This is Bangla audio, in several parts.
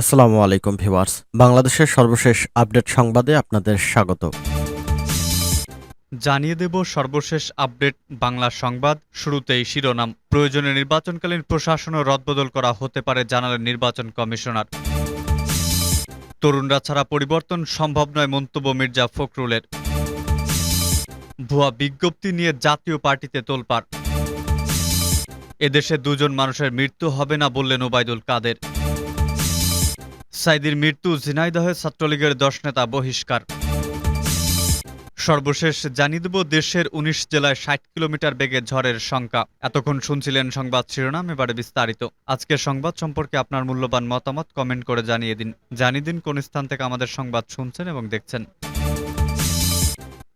আসসালামু আলাইকুম ভিউয়ার্স। বাংলাদেশের সর্বশেষ আপডেট সংবাদে আপনাদের স্বাগত। জানিয়ে দেব সর্বশেষ আপডেট বাংলা সংবাদ। শুরুতেই শিরোনাম, প্রয়োজনে নির্বাচনকালীন প্রশাসনও রদবদল করা হতে পারে, জানালেন নির্বাচন কমিশনার। তরুণরা ছাড়া পরিবর্তন সম্ভব নয়, মন্তব্য মির্জা ফখরুলের। ভুয়া বিজ্ঞপ্তি নিয়ে জাতীয় পার্টিতে তোলপাড়। এদেশে দুজন মানুষের মৃত্যু হবে না বললেন ওবায়দুল কাদের। সাইদির মৃত্যু ঝিনাইদহে ছাত্রলীগের দশ নেতা বহিষ্কার। সর্বশেষ জানিয়ে দেব, দেশের উনিশ জেলায় ষাট কিলোমিটার বেগে ঝড়ের সংখ্যা। এতক্ষণ শুনছিলেন সংবাদ শিরোনাম, এবারে বিস্তারিত। আজকের সংবাদ সম্পর্কে আপনার মূল্যবান মতামত কমেন্ট করে জানিয়ে দিন। জানিয়ে দিন কোন স্থান থেকে আমাদের সংবাদ শুনছেন এবং দেখছেন।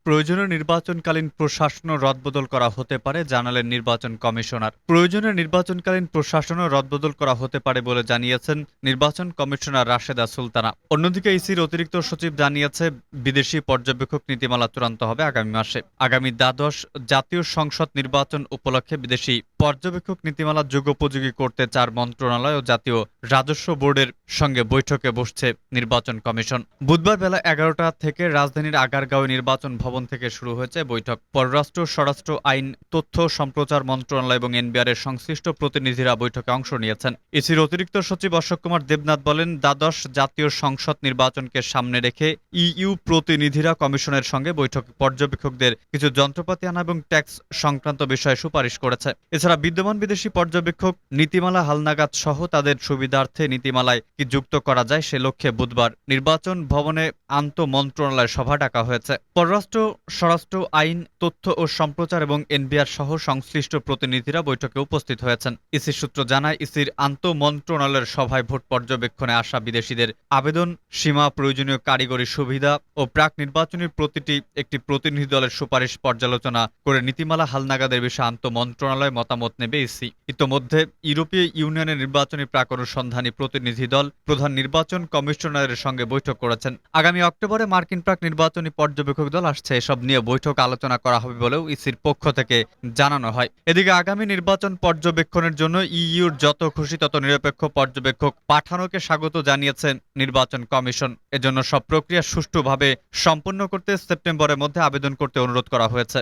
প্রয়োজনীয় নির্বাচনকালীন প্রশাসনও রদবদল করা হতে পারে, জানালেন নির্বাচন কমিশনার। প্রয়োজনীয় নির্বাচনকালীন প্রশাসনও রদবদল করা হতে পারে বলে জানিয়েছেন নির্বাচন কমিশনার রাশেদা সুলতানা। অন্যদিকে ইসির অতিরিক্ত সচিব জানিয়েছে, বিদেশি পর্যবেক্ষক নীতিমালা চূড়ান্ত হবে আগামী মাসে। আগামী দ্বাদশ জাতীয় সংসদ নির্বাচন উপলক্ষে বিদেশি পর্যবেক্ষক নীতিমালা যুগোপযোগী করতে চার মন্ত্রণালয় ও জাতীয় রাজস্ব বোর্ডের সঙ্গে বৈঠকে বসছে নির্বাচন কমিশন। বুধবার বেলা এগারোটা থেকে রাজধানীর আগারগাঁও নির্বাচন ভবন থেকে শুরু হয়েছে বৈঠক। পররাষ্ট্র, স্বরাষ্ট্র আইন, তথ্য, সম্প্রচার মন্ত্রণালয় এবং এনবিআর এর সংশ্লিষ্ট প্রতিনিধিরা বৈঠকে অংশ নিয়েছেন। ইসির অতিরিক্ত সচিব অশোক কুমার দেবনাথ বলেন, দ্বাদশ জাতীয় সংসদ নির্বাচনকে সামনে রেখে ইইউ প্রতিনিধিরা কমিশনের সঙ্গে বৈঠক। পর্যবেক্ষকদের কিছু যন্ত্রপাতি আনা এবং ট্যাক্স সংক্রান্ত বিষয়ে সুপারিশ করেছে। এছাড়া বিদ্যমান বিদেশি পর্যবেক্ষক নীতিমালা হালনাগাদ সহ তাদের সুবিধার্থে নীতিমালায় কি যুক্ত করা যায় সে লক্ষ্যে বুধবার নির্বাচন ভবনে আন্ত মন্ত্রণালয় সভা ডাকা হয়েছে। পররাষ্ট্র, স্বরাষ্ট্র আইন, তথ্য ও সম্প্রচার এবং এনবিআর সহ সংশ্লিষ্ট প্রতিনিধিরা বৈঠকে উপস্থিত হয়েছেন। ইসি সূত্র জানায়, ইসির আন্ত মন্ত্রণালয়ের সভায় ভোট পর্যবেক্ষণে আসা বিদেশিদের আবেদন, সীমা, প্রয়োজনীয় কারিগরি সুবিধা ও প্রাক নির্বাচনী প্রতিটি একটি প্রতিনিধি দলের সুপারিশ পর্যালোচনা করে নীতিমালা হালনাগাদের বিষয়ে আন্ত মন্ত্রণালয় মতামত নেবে ইসি। ইতোমধ্যে ইউরোপীয় ইউনিয়নের নির্বাচনী প্রাক অনুসন্ধানী প্রতিনিধি দল প্রধান নির্বাচন কমিশনারের সঙ্গে বৈঠক করেছেন। আগামী অক্টোবরে মার্কিন প্রাক নির্বাচনী পর্যবেক্ষক দল আসছে। এসব নিয়ে বৈঠক আলোচনা করা হবে বলেও ইসির পক্ষ থেকে জানানো হয়। এদিকে আগামী নির্বাচন পর্যবেক্ষণের জন্য ইইউর যত খুশি তত নিরপেক্ষ পর্যবেক্ষক পাঠানোকে স্বাগত জানিয়েছেন নির্বাচন কমিশন। এজন্য সব প্রক্রিয়া সুষ্ঠুভাবে সম্পন্ন করতে সেপ্টেম্বরের মধ্যে আবেদন করতে অনুরোধ করা হয়েছে।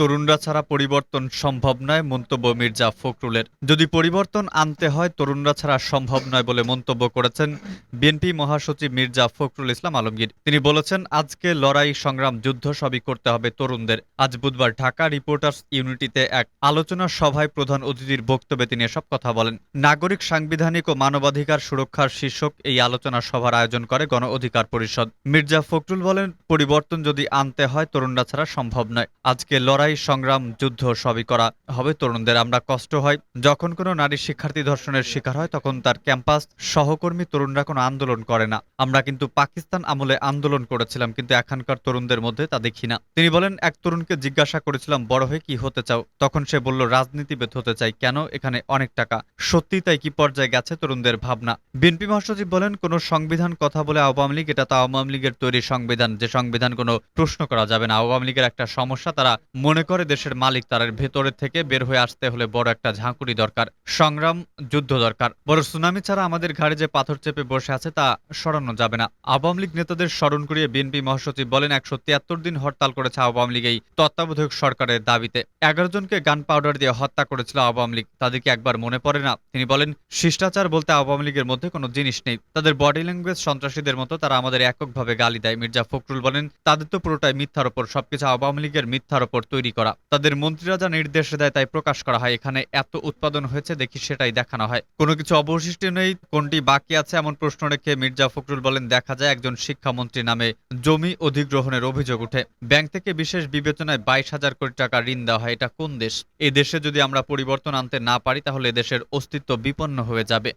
তরুণরা ছাড়া পরিবর্তন সম্ভব নয়, মন্তব্য মির্জা ফখরুলের। যদি পরিবর্তন আনতে হয়, তরুণরা ছাড়া সম্ভব নয় বলে মন্তব্য করেছেন বিএনপি মহাসচিব মির্জা ফখরুল ইসলাম আলমগীর। তিনি বলেছেন, আজকে লড়াই, সংগ্রাম, যুদ্ধ সবই করতে হবে তরুণদের। আজ বুধবার ঢাকা রিপোর্টার্স ইউনিটিতে এক আলোচনা সভায় প্রধান অতিথির বক্তব্যে তিনি এসব কথা বলেন। নাগরিক সাংবিধানিক ও মানবাধিকার সুরক্ষার শীর্ষক এই আলোচনা সভার আয়োজন করে গণ অধিকার পরিষদ। মির্জা ফখরুল বলেন, পরিবর্তন যদি আনতে হয়, তরুণরা ছাড়া সম্ভব নয়। আজকে লড়াই লড়াই সংগ্রাম, যুদ্ধ সবই করা হবে তরুণদের। আমরা কষ্ট হয়, যখন কোনো নারী শিক্ষার্থী ধর্ষণের শিকার হয়, তখন তার ক্যাম্পাস সহকর্মী তরুণরা কোনো আন্দোলন করে না। আমরা কিন্তু পাকিস্তান আমলে আন্দোলন করেছিলাম, কিন্তু এখানকার তরুণদের মধ্যে তা দেখি না। তিনি বলেন, এক তরুণকে জিজ্ঞাসা করেছিলাম, বড় হয়ে কি হতে চাও? তখন সে বলল, রাজনীতিবিদ হতে চাই। কেন? এখানে অনেক টাকা। সত্যি তাই কি পর্যায়ে গেছে তরুণদের ভাবনা? বিএনপি মহাসচিব বলেন, কোনো সংবিধান কথা বলে আওয়ামী লীগ, এটা তো আওয়ামী লীগের তৈরি সংবিধান। যে সংবিধান কোনো প্রশ্ন করা যাবে না। আওয়ামী লীগের একটা সমস্যা, তারা মনে করে দেশের মালিক তার ভেতরে থেকে বের হয়ে আসতে হলে বড় একটা ঝাঁকুনি দরকার, সংগ্রাম, যুদ্ধ দরকার। বড় সুনামি ছাড়া আমাদের ঘাড়ে যে পাথর চেপে বসে আছে তা সরানো যাবে না। আওয়ামী লীগ নেতাদের স্মরণ করিয়ে বিএনপি মহাসচিব বলেন, একশো তিয়াত্তর দিন হরতাল করেছে আওয়ামী লীগ এই তত্ত্বাবধায়ক সরকারের দাবিতে। এগারো জনকে গান পাউডার দিয়ে হত্যা করেছিল আওয়ামী লীগ। তাদেরকে একবার মনে পড়ে না? তিনি বলেন, শিষ্টাচার বলতে আওয়ামী লীগের মধ্যে কোনো জিনিস নেই। তাদের বডি ল্যাঙ্গুয়েজ সন্ত্রাসীদের মতো তারা আমাদের এককভাবে গালি দেয়। মির্জা ফখরুল বলেন, তাদের তো পুরোটাই মিথ্যার ওপর। সবকিছু আওয়ামী লীগের মিথ্যার ওপর তৈরি করা। তাদের মন্ত্রীরা যা নির্দেশ দেয় তাই প্রকাশ করা হয়। এখানে এত উৎপাদন হয়েছে দেখি সেটাই দেখানো হয়। কোনো কিছু অবশিষ্ট নেই, কোনটি বাকি আছে এমন প্রশ্ন রেখে মির্জা ফখরুল বলেন, দেখা যায় একজন শিক্ষামন্ত্রী নামে জমি অধিগ্রহণের অভিযোগ উঠে ব্যাংক থেকে বিশেষ বিবেচনায় বাইশ হাজার কোটি টাকা ঋণ দেওয়া হয়। এটা কোন দেশ? এ দেশে যদি আমরা পরিবর্তন আনতে না পারি, তাহলে দেশের অস্তিত্ব বিপন্ন হয়ে যাবে।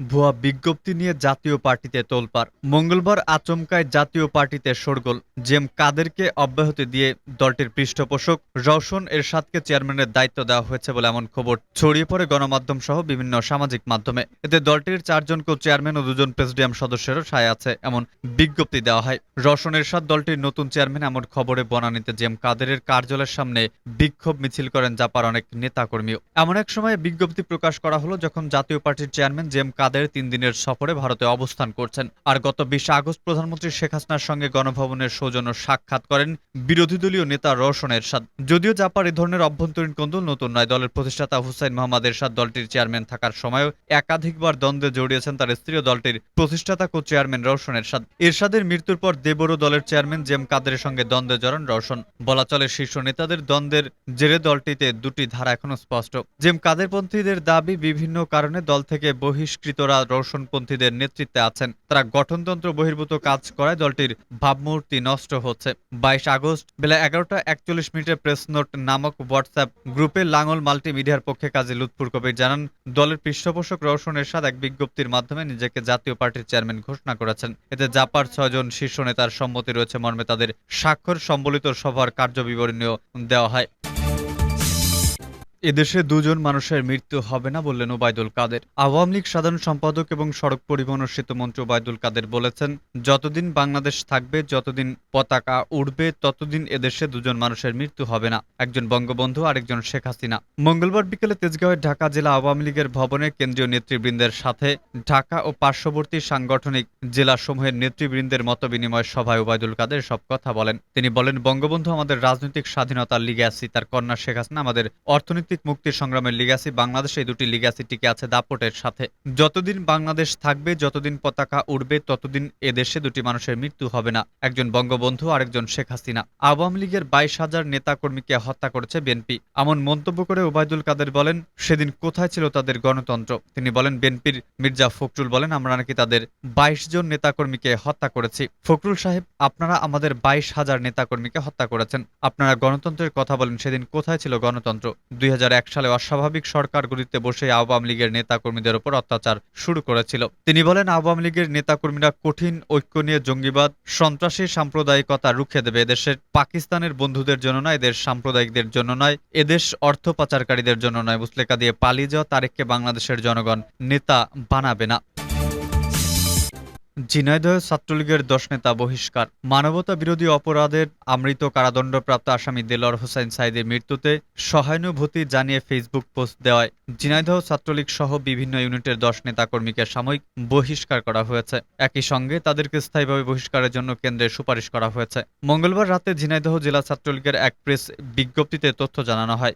ভুয়া বিজ্ঞপ্তি নিয়ে জাতীয় পার্টিতে তোলপাড় মঙ্গলবার আচমকায় জাতীয় পার্টিতে শোরগোল জেম কাদেরকে অব্যাহতি দিয়ে দলটির পৃষ্ঠপোষক রওশন এরশাদকে চেয়ারম্যানের দায়িত্ব দেওয়া হয়েছে বলে এমন খবর ছড়িয়ে পড়ে গণমাধ্যম সহ বিভিন্ন সামাজিক মাধ্যমে। এতে দলটির চারজনকেও চেয়ারম্যান ও দুজন প্রেসিডিয়াম সদস্যেরও সায় আছে এমন বিজ্ঞপ্তি দেওয়া হয়। রওশন এরশাদ দলটির নতুন চেয়ারম্যান এমন খবরে বনানীতে জেম কাদেরের কার্যালয়ের সামনে বিক্ষোভ মিছিল করেন জাপার অনেক নেতাকর্মীও। এমন এক সময় বিজ্ঞপ্তি প্রকাশ করা হলো যখন জাতীয় পার্টির চেয়ারম্যান জেম কাদের তিন দিনের সফরে ভারতে অবস্থান করছেন। আর গত বিশ আগস্ট প্রধানমন্ত্রী শেখ হাসিনার সঙ্গে গণভবনের সৌজন্য সাক্ষাৎ করেন বিরোধী দলীয় নেতা রওশন এরশাদ। যদিও জাপার এ ধরনের অভ্যন্তরীণ কোন্দল নতুন নয়, দলের প্রতিষ্ঠাতা হুসাইন মোহাম্মদ এরশাদ দলটির চেয়ারম্যান থাকার সময়ও একাধিকবার দ্বন্দ্বে জড়িয়েছেন তার স্ত্রীও দলটির প্রতিষ্ঠাতা কো চেয়ারম্যান রওশন এরশাদ। এরশাদের মৃত্যুর পর দেবরও দলের চেয়ারম্যান জেম কাদের সঙ্গে দ্বন্দ্বে জড়ান রওশন বলা চলে, শীর্ষ নেতাদের দ্বন্দ্বের জেরে দলটিতে দুটি ধারা এখনও স্পষ্ট। জেম কাদেরপন্থীদের দাবি বিভিন্ন কারণে দল থেকে বহিষ্কৃতরা রওশনপন্থীদের নেতৃত্বে আছেন। তারা গঠনতন্ত্র বহির্ভূত কাজ করায় দলটির ভাবমূর্তি নষ্ট হচ্ছে। বাইশ আগস্ট বেলা এগারোটা একচল্লিশ মিনিটে প্রেস নোট নামক হোয়াটসঅ্যাপ গ্রুপে লাঙ্গল মাল্টিমিডিয়ার পক্ষে কাজী লুৎফুর কবির জানান, দলের পৃষ্ঠপোষক রওশন এরশাদ এক বিজ্ঞপ্তির মাধ্যমে নিজেকে জাতীয় পার্টির চেয়ারম্যান ঘোষণা করেছেন। এতে জাপার ছয়জন শীর্ষ নেতার সম্মতি রয়েছে মর্মে তাদের স্বাক্ষর সম্বলিত সভার কার্যবিবরণীও দেওয়া হয়। এদেশে দুজন মানুষের মৃত্যু হবে না বললেন ওবায়দুল কাদের। আওয়ামী লীগ সাধারণ সম্পাদক এবং সড়ক পরিবহন ও সেতুমন্ত্রী ওবায়দুল কাদের বলেছেন, যতদিন বাংলাদেশ থাকবে, যতদিন পতাকা উড়বে, ততদিন এদেশে দুজন মানুষের মৃত্যু হবে না। একজন বঙ্গবন্ধু, আরেকজন শেখ হাসিনা। মঙ্গলবার বিকেলে তেজগাঁওয়ের ঢাকা জেলা আওয়ামী লীগের ভবনে কেন্দ্রীয় নেতৃবৃন্দের সাথে ঢাকা ও পার্শ্ববর্তী সাংগঠনিক জেলাসমূহের নেতৃবৃন্দের মত বিনিময় সভায় ওবায়দুল কাদের সব কথা বলেন। তিনি বলেন, বঙ্গবন্ধু আমাদের রাজনৈতিক স্বাধীনতার লিগ্যাসি তার কন্যা শেখ হাসিনা আমাদের অর্থনৈতিক মুক্তি সংগ্রামের লিগাসি বাংলাদেশে দুটি লিগ্যাসি টিকে আছে দাপটের সাথে। যতদিন বাংলাদেশ থাকবে, যতদিন পতাকা উড়বে, ততদিন এদেশে দুটি মানুষের মৃত্যু হবে না। একজন বঙ্গবন্ধু, আরেকজন শেখ হাসিনা। আওয়ামী লীগের বাইশ হাজার নেতাকর্মীকে হত্যা করেছে বিএনপি। এমন মন্তব্য করে ওবায়দুল কাদের বলেন, সেদিন কোথায় ছিল তাদের গণতন্ত্র? তিনি বলেন, বিএনপির মির্জা ফখরুল বলেন, আমরা নাকি তাদের বাইশ জন নেতাকর্মীকে হত্যা করেছি। ফখরুল সাহেব, আপনারা আমাদের বাইশ হাজার নেতাকর্মীকে হত্যা করেছেন। আপনারা গণতন্ত্রের কথা বলেন, সেদিন কোথায় ছিল গণতন্ত্র? দুই হাজার সালে অস্বাভাবিক সরকার সরকারগুলিতে বসে আওয়ামী লীগের নেতাকর্মীদের ওপর অত্যাচার শুরু করেছিল। তিনি বলেন, আওয়ামী লীগের নেতাকর্মীরা কঠিন, ঐক্য নিয়ে জঙ্গিবাদ, সন্ত্রাসী সাম্প্রদায়িকতা রুখে দেবে এদেশের, পাকিস্তানের বন্ধুদের জন্য নয়, এদের সাম্প্রদায়িকদের জন্য নয়, এদেশ অর্থ পাচারকারীদের জন্য নয়। মুসলেকা দিয়ে পালিয়ে যাওয়া তারেককে বাংলাদেশের জনগণ নেতা বানাবে না। ঝিনাইদহ ছাত্রলীগের দশ নেতা বহিষ্কার। মানবতা বিরোধী অপরাধের আমৃত কারাদণ্ডপ্রাপ্ত আসামি দেলর হোসেন সাইদের মৃত্যুতে সহানুভূতি জানিয়ে ফেসবুক পোস্ট দেওয়ায় ঝিনাইদহ ছাত্রলীগ সহ বিভিন্ন ইউনিটের দশ নেতাকর্মীকে সাময়িক বহিষ্কার করা হয়েছে। একই সঙ্গে তাদেরকে স্থায়ীভাবে বহিষ্কারের জন্য কেন্দ্রে সুপারিশ করা হয়েছে। মঙ্গলবার রাতে ঝিনাইদহ জেলা ছাত্রলীগের এক প্রেস বিজ্ঞপ্তিতে তথ্য জানানো হয়।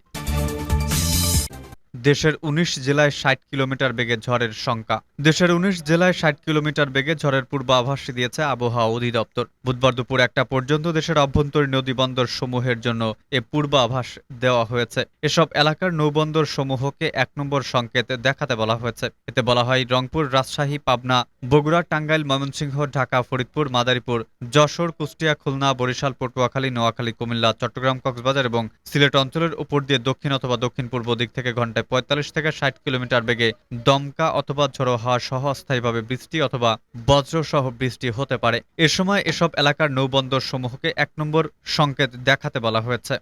দেশের ১৯ জেলায় ষাট কিলোমিটার বেগে ঝড়ের শঙ্কা। দেশের ১৯ জেলায় ষাট কিলোমিটার বেগে ঝড়ের পূর্বাভাস দিয়েছে আবহাওয়া অধিদপ্তর। বুধবার দুপুর একটা পর্যন্ত দেশের অভ্যন্তরীণ নদী বন্দর সমূহের জন্য এ পূর্বাভাস দেওয়া হয়েছে। এসব এলাকার নৌবন্দর সমূহকে এক নম্বর সংকেত দেখাতে বলা হয়েছে। এতে বলা হয়, রংপুর, রাজশাহী, পাবনা, বগুড়া, টাঙ্গাইল, ময়মনসিংহ, ঢাকা, ফরিদপুর, মাদারীপুর, যশোর, কুষ্টিয়া, খুলনা, বরিশাল, পটুয়াখালী, নোয়াখালী, কুমিল্লা, চট্টগ্রাম, কক্সবাজার এবং সিলেট অঞ্চলের উপর দিয়ে দক্ষিণ অথবা দক্ষিণ পূর্ব দিক থেকে ঘন্টায় পঁয়তাল্লিশ থেকে ষাট কিলোমিটার বেগে দমকা অথবা ঝড়ো হাওয়া সহ অস্থায়ীভাবে বৃষ্টি অথবা বজ্র সহ বৃষ্টি হতে পারে। এ সময় এসব এলাকার নৌবন্দর সমূহকে এক নম্বর সংকেত দেখাতে বলা হয়েছে।